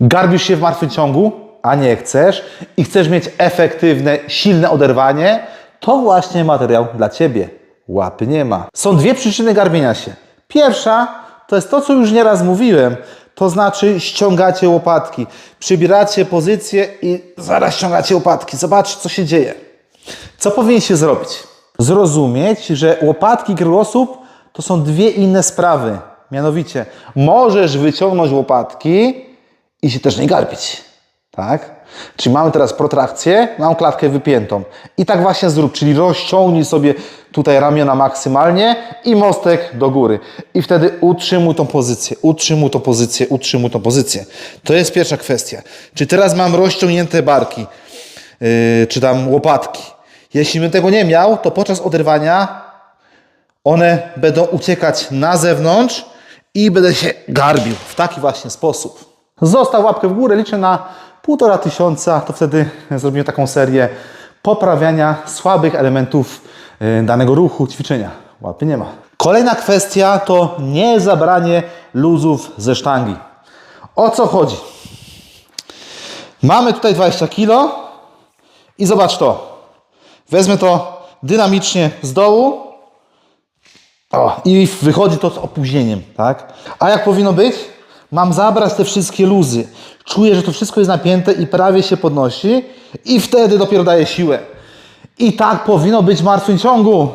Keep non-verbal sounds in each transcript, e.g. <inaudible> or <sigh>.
Garbisz się w martwym ciągu, a nie chcesz i chcesz mieć efektywne, silne oderwanie, to właśnie materiał dla Ciebie. Łapy nie ma. Są dwie przyczyny garbienia się. Pierwsza to jest to, co już nieraz mówiłem, to znaczy ściągacie łopatki, przybieracie pozycję i zaraz ściągacie łopatki. Zobaczcie, co się dzieje. Co powinniście zrobić? Zrozumieć, że łopatki kręgosłup to są dwie inne sprawy. Mianowicie, możesz wyciągnąć łopatki i się też nie garbić. Tak? Czyli mamy teraz protrakcję, mam klatkę wypiętą. I tak właśnie zrób, czyli rozciągnij sobie tutaj ramiona maksymalnie i mostek do góry. I wtedy utrzymuj tą pozycję, utrzymuj tą pozycję, utrzymuj tą pozycję. To jest pierwsza kwestia. Czy teraz mam rozciągnięte barki, yy, czy tam łopatki. Jeśli bym tego nie miał, to podczas oderwania one będą uciekać na zewnątrz i będę się garbił w taki właśnie sposób. Zostaw łapkę w górę, liczę na półtora tysiąca, to wtedy zrobimy taką serię poprawiania słabych elementów y, danego ruchu, ćwiczenia. Łapy nie ma. Kolejna kwestia to nie zabranie luzów ze sztangi. O co chodzi? Mamy tutaj 20 kg i zobacz to. Wezmę to dynamicznie z dołu o, I wychodzi to z opóźnieniem, tak? A jak powinno być? Mam zabrać te wszystkie luzy. Czuję, że to wszystko jest napięte i prawie się podnosi i wtedy dopiero daje siłę. I tak powinno być w martwym ciągu.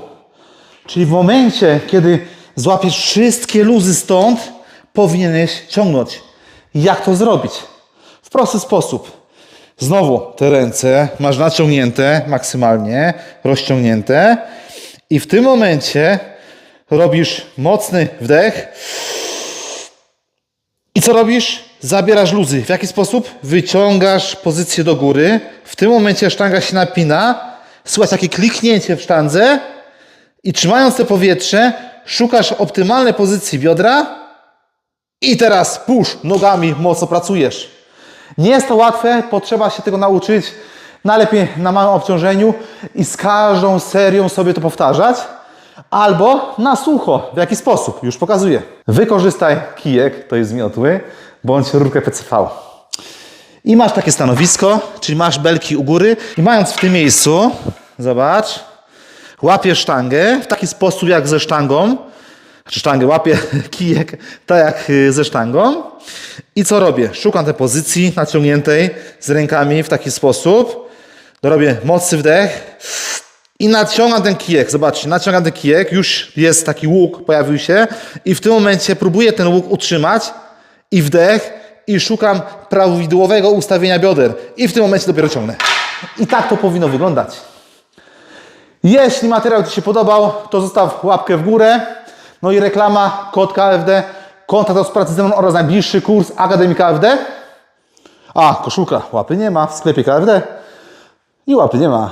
Czyli w momencie, kiedy złapiesz wszystkie luzy stąd, powinieneś ciągnąć. Jak to zrobić? W prosty sposób. Znowu te ręce masz naciągnięte maksymalnie, rozciągnięte i w tym momencie robisz mocny wdech i co robisz? Zabierasz luzy. W jaki sposób? Wyciągasz pozycję do góry. W tym momencie sztanga się napina. Słychać takie kliknięcie w sztandze i trzymając te powietrze szukasz optymalnej pozycji biodra i teraz push, nogami mocno pracujesz. Nie jest to łatwe, potrzeba się tego nauczyć. Najlepiej na małym obciążeniu i z każdą serią sobie to powtarzać. Albo na sucho. W jaki sposób? Już pokazuję. Wykorzystaj kijek, to jest zmiotły, bądź rurkę PCV. I masz takie stanowisko, czyli masz belki u góry i mając w tym miejscu, zobacz, łapię sztangę w taki sposób jak ze sztangą, znaczy sztangę, łapię <laughs> kijek tak jak y, ze sztangą i co robię? Szukam tej pozycji naciągniętej z rękami w taki sposób, robię mocny wdech i naciągam ten kijek. Zobaczcie, naciągam ten kijek, już jest taki łuk, pojawił się i w tym momencie próbuję ten łuk utrzymać i wdech i szukam prawidłowego ustawienia bioder i w tym momencie dopiero ciągnę. I tak to powinno wyglądać. Jeśli materiał Ci się podobał, to zostaw łapkę w górę. No i reklama, kod KFD, kontakt do pracy ze mną oraz najbliższy kurs Akademii KFD. A, koszulka, łapy nie ma w sklepie KFD i łapy nie ma.